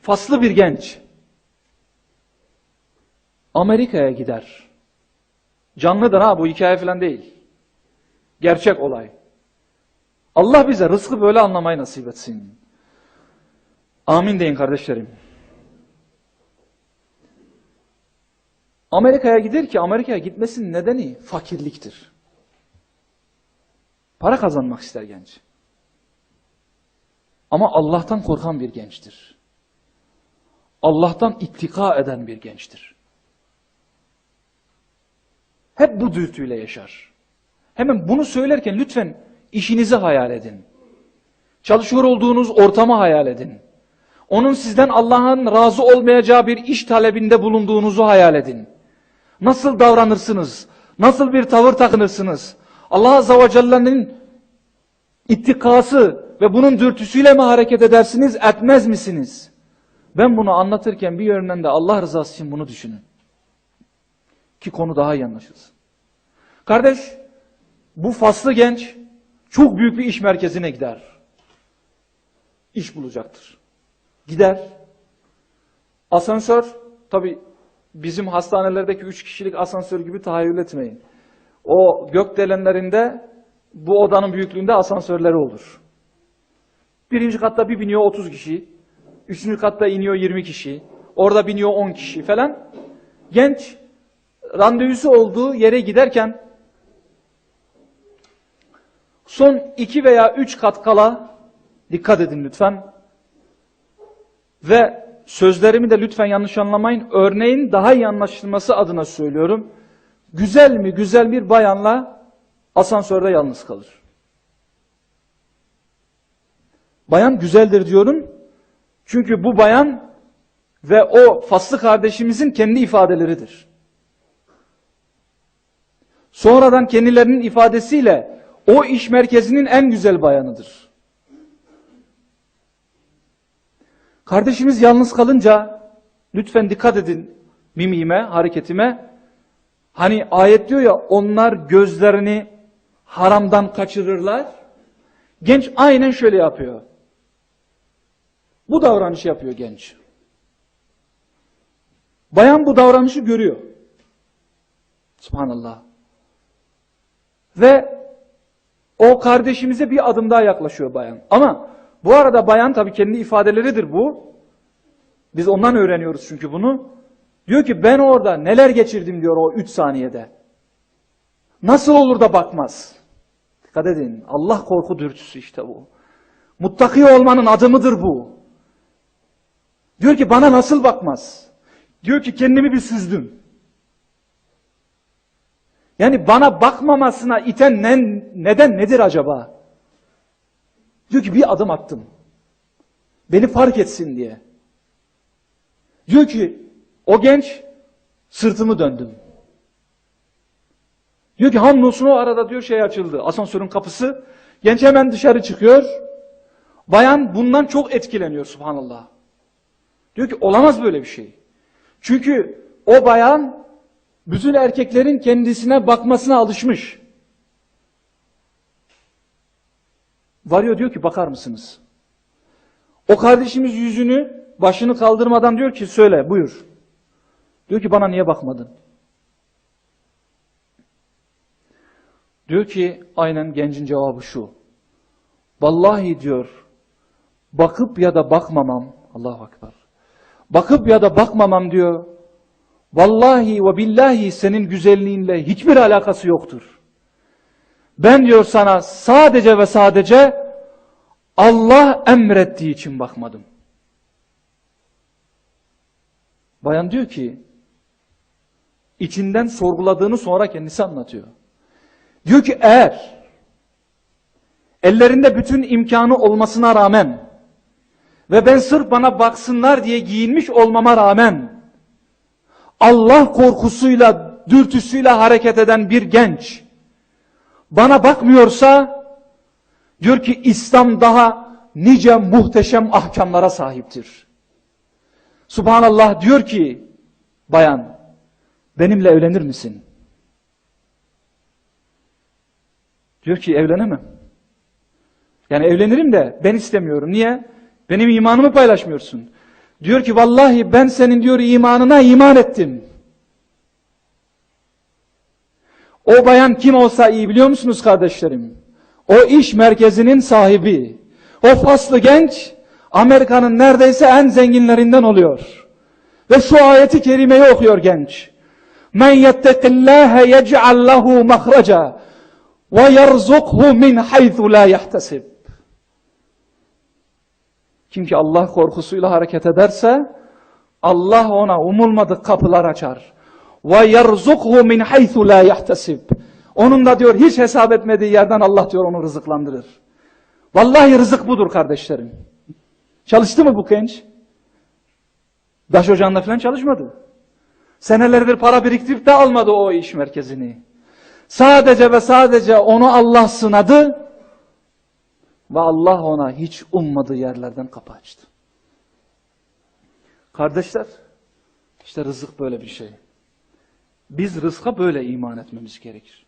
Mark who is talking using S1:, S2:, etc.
S1: Faslı bir genç Amerika'ya gider. Canlıdır ha bu hikaye falan değil. Gerçek olay. Allah bize rızkı böyle anlamayı nasip etsin. Amin deyin kardeşlerim. Amerika'ya gider ki Amerika'ya gitmesinin nedeni fakirliktir. Para kazanmak ister genç. Ama Allah'tan korkan bir gençtir. Allah'tan ittika eden bir gençtir. Hep bu dürtüyle yaşar. Hemen bunu söylerken lütfen işinizi hayal edin. Çalışıyor olduğunuz ortamı hayal edin. Onun sizden Allah'ın razı olmayacağı bir iş talebinde bulunduğunuzu hayal edin. Nasıl davranırsınız? Nasıl bir tavır takınırsınız? Allah Azze ve Celle'nin ittikası ve bunun dürtüsüyle mi hareket edersiniz, etmez misiniz? Ben bunu anlatırken bir yönden de Allah rızası için bunu düşünün. Ki konu daha iyi anlaşılsın. Kardeş, bu faslı genç çok büyük bir iş merkezine gider. İş bulacaktır. Gider. Asansör, tabi bizim hastanelerdeki üç kişilik asansör gibi tahayyül etmeyin. O gökdelenlerinde bu odanın büyüklüğünde asansörleri olur. Birinci katta bir biniyor 30 kişi. Üçüncü katta iniyor 20 kişi. Orada biniyor 10 kişi falan. Genç randevusu olduğu yere giderken son iki veya üç kat kala dikkat edin lütfen. Ve sözlerimi de lütfen yanlış anlamayın. Örneğin daha iyi anlaşılması adına söylüyorum. Güzel mi güzel bir bayanla asansörde yalnız kalır. Bayan güzeldir diyorum. Çünkü bu bayan ve o faslı kardeşimizin kendi ifadeleridir. Sonradan kendilerinin ifadesiyle o iş merkezinin en güzel bayanıdır. Kardeşimiz yalnız kalınca lütfen dikkat edin mimime, hareketime. Hani ayet diyor ya onlar gözlerini haramdan kaçırırlar. Genç aynen şöyle yapıyor. Bu davranışı yapıyor genç. Bayan bu davranışı görüyor. Subhanallah. Ve o kardeşimize bir adım daha yaklaşıyor bayan. Ama bu arada bayan tabii kendi ifadeleridir bu. Biz ondan öğreniyoruz çünkü bunu. Diyor ki ben orada neler geçirdim diyor o üç saniyede. Nasıl olur da bakmaz? Dikkat edin. Allah korku dürtüsü işte bu. Muttaki olmanın adımıdır bu. Diyor ki bana nasıl bakmaz? Diyor ki kendimi bir süzdüm. Yani bana bakmamasına iten ne, neden nedir acaba? Diyor ki bir adım attım. Beni fark etsin diye. Diyor ki o genç sırtımı döndüm. Diyor ki hamdolsun o arada diyor şey açıldı. Asansörün kapısı. Genç hemen dışarı çıkıyor. Bayan bundan çok etkileniyor subhanallah. Diyor ki olamaz böyle bir şey. Çünkü o bayan bütün erkeklerin kendisine bakmasına alışmış. Varıyor diyor ki bakar mısınız? O kardeşimiz yüzünü başını kaldırmadan diyor ki söyle buyur. Diyor ki bana niye bakmadın? Diyor ki aynen gencin cevabı şu. Vallahi diyor bakıp ya da bakmamam Allahu Ekber. Bakıp ya da bakmamam diyor. Vallahi ve billahi senin güzelliğinle hiçbir alakası yoktur. Ben diyor sana sadece ve sadece Allah emrettiği için bakmadım. Bayan diyor ki içinden sorguladığını sonra kendisi anlatıyor. Diyor ki eğer ellerinde bütün imkanı olmasına rağmen ve ben sırf bana baksınlar diye giyinmiş olmama rağmen Allah korkusuyla, dürtüsüyle hareket eden bir genç bana bakmıyorsa diyor ki İslam daha nice muhteşem ahkamlara sahiptir. Subhanallah diyor ki bayan benimle evlenir misin? Diyor ki evlenemem. Yani evlenirim de ben istemiyorum. Niye? Benim imanımı paylaşmıyorsun. Diyor ki vallahi ben senin diyor imanına iman ettim. O bayan kim olsa iyi biliyor musunuz kardeşlerim? O iş merkezinin sahibi. O faslı genç Amerika'nın neredeyse en zenginlerinden oluyor. Ve şu ayeti kerimeyi okuyor genç. Men yettekillâhe yec'al lehu mahraca ve yerzukhu min haythu la yahtesib. Kim ki Allah korkusuyla hareket ederse Allah ona umulmadık kapılar açar. Ve yerzukhu min haythu la yahtesib. Onun da diyor hiç hesap etmediği yerden Allah diyor onu rızıklandırır. Vallahi rızık budur kardeşlerim. Çalıştı mı bu genç? Daş ocağında falan çalışmadı. Senelerdir para biriktirip de almadı o iş merkezini. Sadece ve sadece onu Allah sınadı ve Allah ona hiç ummadığı yerlerden kapı açtı. Kardeşler, işte rızık böyle bir şey. Biz rızka böyle iman etmemiz gerekir.